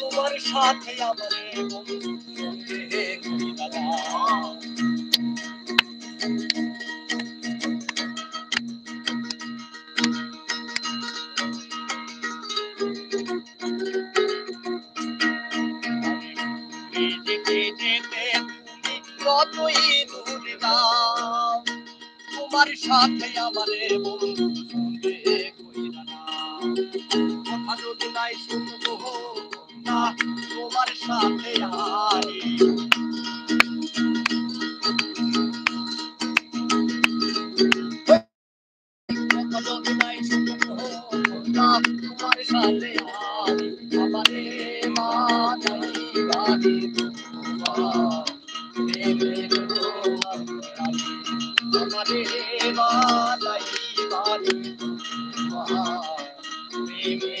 তোমার সাথে আমারে যতই দূরে তোমার সাথে আমারে বন্ধু নাই শুনব না তোমার সাথে না তোমার সাথে আরে আমারে মা নাই বাড়ি।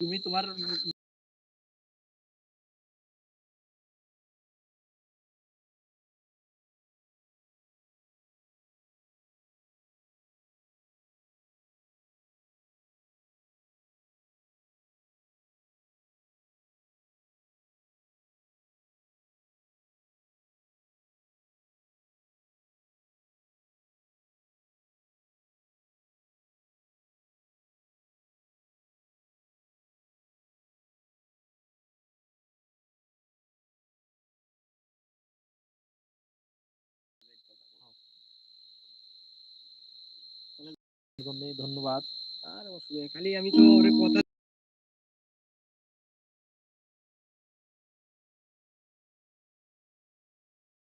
তুমি তোমার ধন্যবাদ। আর অসুবিধা খালি আমি তো ওরে কথা